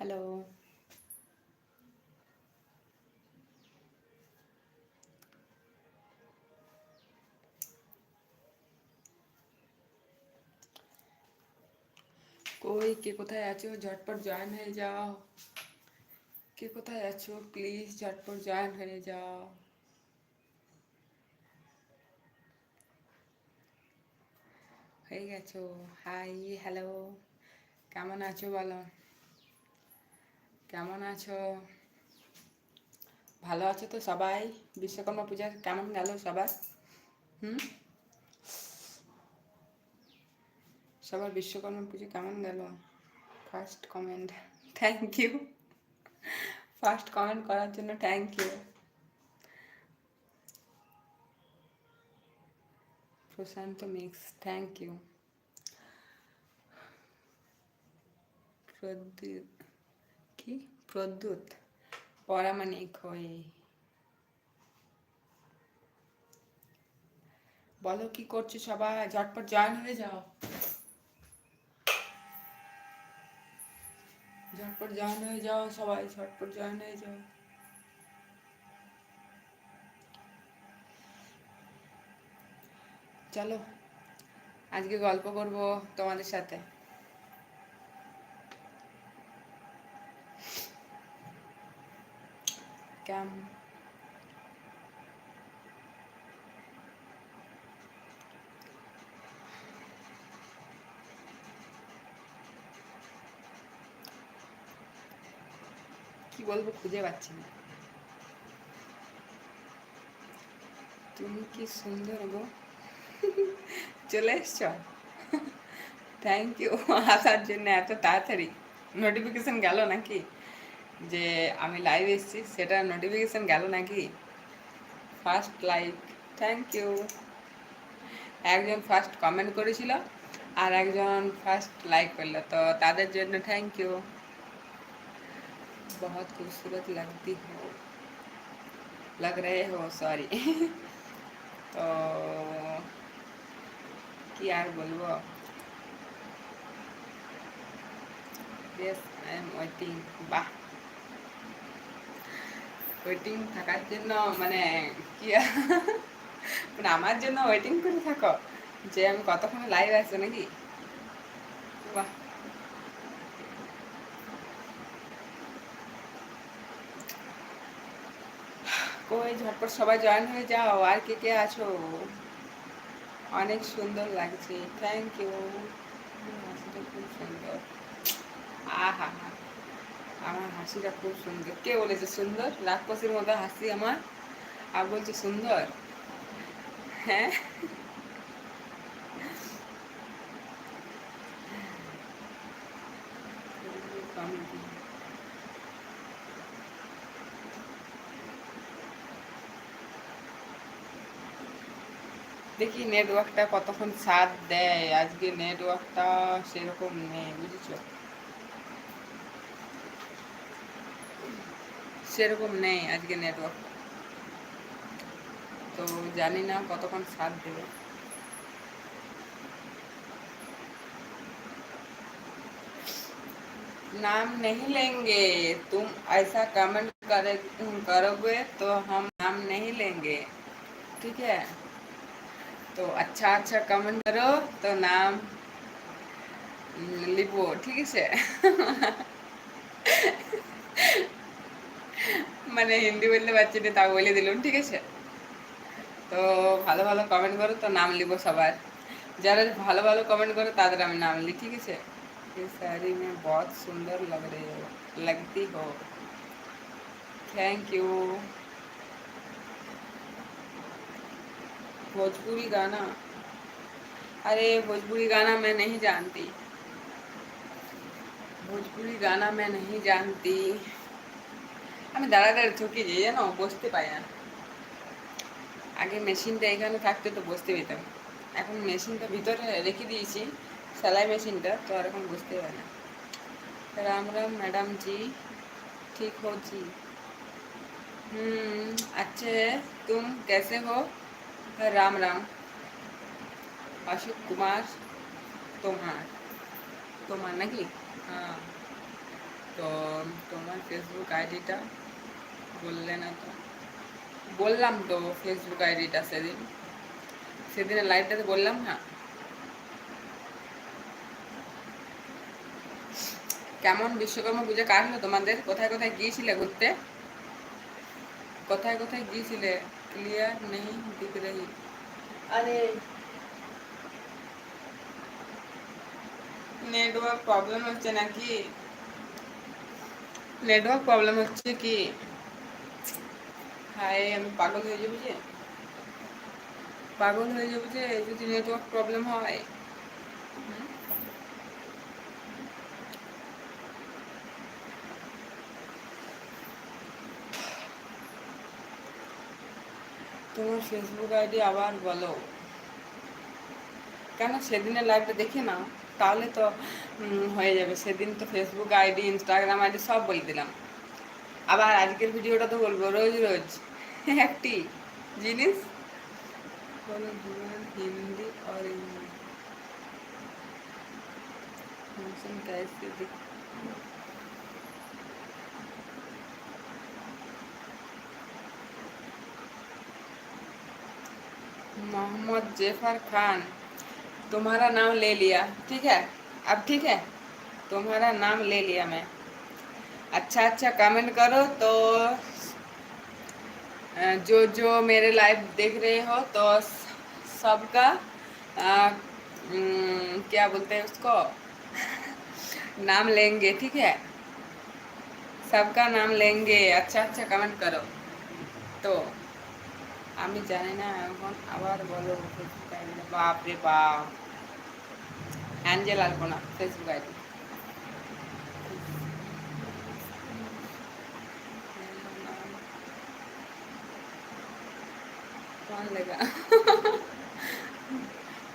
Hello কই কে কোথায় আছো ঝটপট জয়েন হয়ে যাও কে কোথায় আছো প্লিজ ঝটপট জয়েন হয়ে যাও হয়ে গেছো হাই হ্যালো কেমন আছো বলো কেমন আছো? ভালো আছো তো সবাই? বিশ্বকর্মা পূজা কেমন গেল সবার? হুম? সবার বিশ্বকর্মা পুজো কেমন গেল? First comment thank you first comment করার জন্য thank you Prashanta mix thank you Pradyut কি? প্রদ্যুৎ পরামানিক হয়ে বলো কি করছ সবাই? ঝটপট জয়েন হয়ে যাও। ঝটপট জয়েন হয়ে যাও সবাই, ঝটপট জয়েন হয়ে যাও। চলো, আজকে গল্প করব তোমাদের সাথে। কেম কি বলব, খুঁজে পাচ্ছি না। তুমি কি সুন্দর গো। চলে এসছ? থ্যাংক ইউ আসার জন্য এত তাড়াতাড়ি। নোটিফিকেশন গেল নাকি? যে আমি লাইভ এসেছি সেটা নোটিফিকেশন গেল নাকি ফার্স্ট লাইক থ্যাংক ইউ একজন ফার্স্ট কমেন্ট করেছিল আর একজন ফার্স্ট লাইক করলো তো তাদের জন্য থ্যাংক ইউ बहुत खूबसूरत लगती हो लग रहे हो सॉरी তো কি আর বলবো ইয়েস আই এম ওয়েটিং বাহ ওয়েটিং থাকার জন্য মানে কি মানে আমার জন্য ওয়েটিং করে থাকো, যে আমি কতক্ষণ লাইভ আসব নাকি? বাহ। কই, ঝটপট সবাই জয়েন হয়ে যাও, আর কে কে আছো? অনেক সুন্দর লাগছে থ্যাংক ইউ খুব সুন্দর আহা। হা আমার হাসিটা খুব সুন্দর। কে বলেছে সুন্দর? রাক্ষসীর মতো হাসি আমার। আর বলছে সুন্দর? হ্যাঁ? দেখি নেটওয়ার্কটা কতক্ষণ সাথ দেয়? আজকে নেটওয়ার্কটা সেরকম নেই, বুঝেছ? সেরকম নেই আজকে নেটওয়ার্ক তো জানি না কতক্ষণ সাথ দেবে नाम नहीं लेंगे तुम ऐसा कमेंट करे करोगे तो हम नाम नहीं लेंगे ठीक है तो अच्छा अच्छा कमेंट करो तो नाम লিখবো ঠিক আছে মানে হিন্দি বলতে পারছি না তাও বলে দিলাম ঠিক আছে তো ভালো ভালো কমেন্ট করো তো নাম লিখবো সবার যারা ভালো ভালো কমেন্ট করো তাদের আমি নাম লিখি ঠিক আছে ये साड़ी में बहुत सुंदर लग रही हो लगती हो थैंक यू भोजपुरी गाना अरे भोजपुरी गाना मैं नहीं जानती ভোজপুরি গানা मैं नहीं जानती আমি দাঁড়াদাড়ি ঠুকি যে জানো? বসতে পাই না। আগে মেশিনটা এখানে থাকতে তো বসতে পেতাম। এখন মেশিনটা ভিতরে রেখে দিয়েছি, সেলাই মেশিনটা, তো আর এখন বসতে পারে না। রাম রাম, ম্যাডাম জি, ঠিক হো জি হুম আচ্ছা তুম কেসে হো? রাম রাম। অশোক কুমার, তোমার। তোমার নাকি? হ্যাঁ। তো তোমার ফেসবুক আইডিটা বললে না তো। বললাম তো ফেসবুক আইডিটা সেদিন। সেদিনের লাইভটাতে বললাম না? কেমন বিশ্বকর্মা পুজো কাটলো তোমাদের? কোথায় কোথায় গিয়েছিলে ঘুরতে? কোথায় কোথায় গিয়েছিলে? ক্লিয়ার নেই দিখ রহি আরে। নেটওয়ার্ক প্রবলেম হচ্ছে নাকি? নেটওয়ার্ক প্রবলেম হচ্ছে কি? হায়, আমি পাগল হয়ে যাব যে। পাগল হয়ে যাব যে, যদি নেটওয়ার্ক প্রবলেম হয়। তোমার ফেসবুক আইডি আবার বলো। কেন সেদিনের লাইভটা দেখে নাও। তাহলে তো হয়ে যাবে। সেদিন তো ফেসবুক আইডি ইনস্টাগ্রাম আইডি সব বলে দিলাম। আবার আজকের ভিডিওটা তো বলবো রোজ রোজ একটি জিনিস বলো জীবন হিন্দি और इंग्लिश मौसम कैसे दिख मोहम्मद जेफर खान तुम्हारा नाम ले लिया ठीक है अब ठीक है तुम्हारा नाम ले लिया मैं अच्छा अच्छा कमेंट करो तो अ, जो जो मेरे लाइव देख रहे हो तो स- सबका अ, उम, क्या बोलते हैं उसको नाम लेंगे ठीक है सबका नाम लेंगे अच्छा अच्छा कमेंट करो তো আমি জানি না এখন আবার বলো ফেসবুক আইডি বাপ রে বাপ অ্যাঞ্জেল আলপনা ফেসবুক আইডি कौन लेगा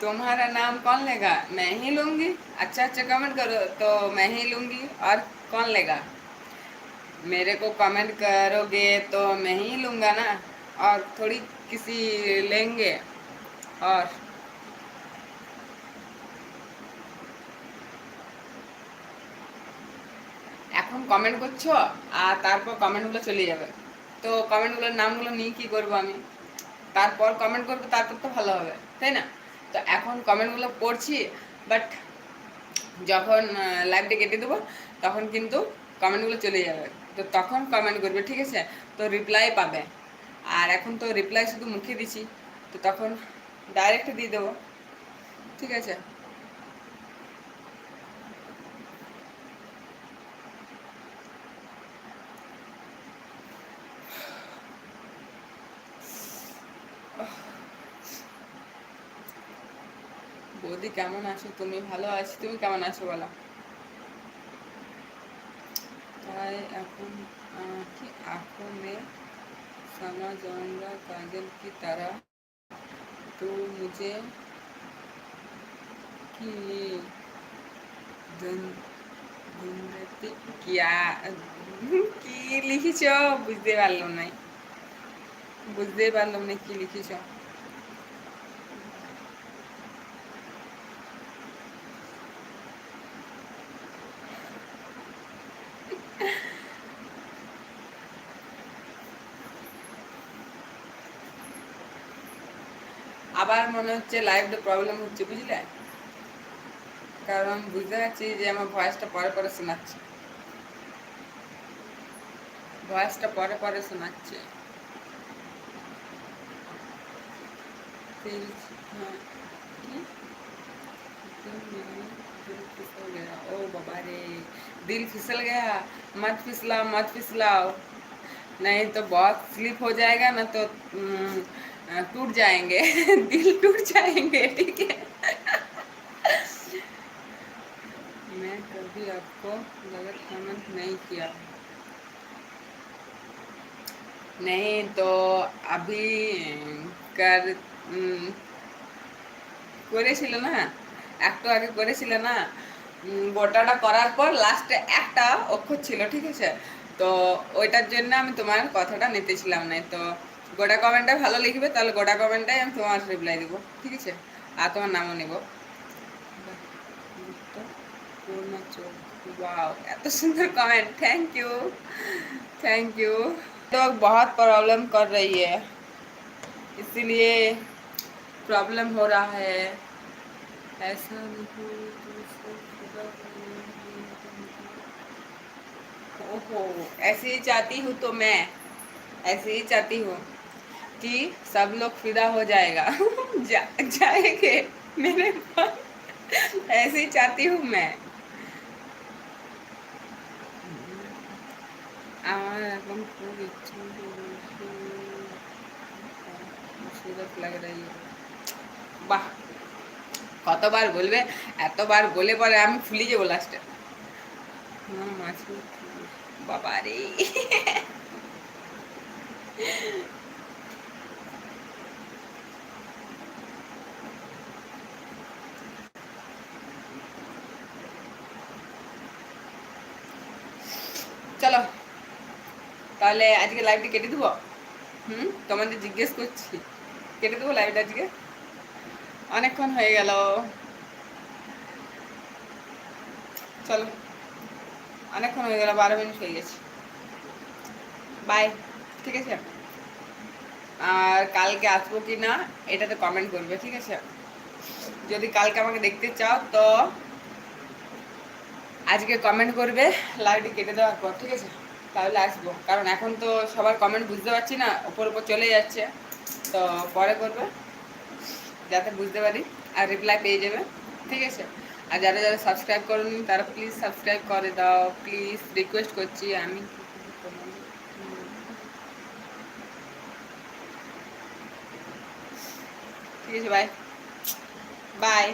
तुम्हारा नाम कौन लेगा मैं ही लूंगी अच्छा अच्छा कमेंट करो तो मैं ही लूंगी और कौन लेगा मेरे को कमेंट करोगे तो मैं ही लूंगा ना और थोड़ी किसी लेंगे और এখন কমেন্ট করছো আর তারপর কমেন্টগুলো চলে যাবে তো কমেন্টগুলোর নামগুলো নিয়ে কি করবো আমি তারপর কমেন্ট করবে, তারপর তো ভালো হবে, তাই না? তো এখন কমেন্টগুলো পড়ছি বাট যখন লাইভটা কেটে দেবো, তখন কিন্তু কমেন্টগুলো চলে যাবে। তো তখন কমেন্ট করবে, ঠিক আছে? তো রিপ্লাই পাবে। আর এখন তো রিপ্লাই শুধু মুখে দিছি, তো তখন ডাইরেক্ট দিয়ে দেবো, ঠিক আছে? দিদি কেমন আছো, তুমি ভালো আছি, তুমি কেমন আছো বলো। তাই এখন কি আঁখোমে সানা কাজল কি তারা? তো মুঝে কি কি লিখেছ? বুঝতে পারলাম নাই। বুঝতে পারলাম না কি লিখেছ। আবার মনে হচ্ছে লাইভটা প্রবলেম হচ্ছে বুঝলে কারণ বুঝতে পারছি যে আমার ভয়েসটা পরে পরে শোনাচ্ছে ভয়েসটা পরে পরে শোনাচ্ছে दिल हाँ, কি? दिल फिसल गया ओ बाबा रे दिल फिसल गया मत फिसलाओ मत फिसलाओ नहीं तो बहुत स्लिप हो जाएगा ना तो हम्म, अ, टूट जाएंगे दिल टूट जाएंगे ठीक है मैं कभी आपको गलत कमेंट नहीं किया नहीं तो अभी कर উম, করেছিল না একটু আগে করেছিল না উম, গোটাটা করার পর লাস্টে একটা অক্ষর ছিল ঠিক আছে তো ওইটার জন্য আমি তোমার কথাটা নিতেছিলাম না তো গোটা কমেন্টটা ভালো লিখবে তাহলে গোটা কমেন্টটাই আমি তোমার রিপ্লাই দেবো ঠিক আছে আর তোমার নামও নেব पूर्ण चोक वाओ এত সুন্দর comment thank you thank you तो बहुत प्रॉब्लम कर रही है इसीलिए प्रॉब्लम हो रहा है ऐसा नहीं तो सब खुदा ओहो ऐसे ही चाहती हूँ तो मैं ऐसे ही चाहती हूँ कि सब लोग फिदा हो जाएगा। जा, जाएँगे। मेरे पास ऐसे चाहती हूँ मैं। लग रही বলবে বলে পরে আমি ফুলি যাবো লাস্টে বাবা রে চলো। তাহলে আজকে লাইভটি কেটে দেবো? হুম? তোমাদের জিজ্ঞেস করছি। কেটে দেবো লাইভটা আজকে? অনেকক্ষণ হয়ে গেল। চলো। অনেকক্ষণ হয়ে গেল, বারো মিনিট হয়ে গেছে। বাই ঠিক আছে? আর কালকে আসব কি না এটাতে কমেন্ট করবে, ঠিক আছে? যদি কালকে আমাকে দেখতে চাও, তো আজকে কমেন্ট করবে লাইভটি কেটে দেওয়ার পর, ঠিক আছে? তাহলে আসব। কারণ এখন তো সবার কমেন্ট বুঝতে পারছি না, ওপর ওপর চলে যাচ্ছে। তো পরে করবে, যাতে বুঝতে পারি, আর রিপ্লাই পেয়ে যাবে, ঠিক আছে? আর যারা যারা সাবস্ক্রাইব করেনি, তারা প্লিজ সাবস্ক্রাইব করে দাও। প্লিজ রিকোয়েস্ট করছি, আমি ঠিক আছে বাই বাই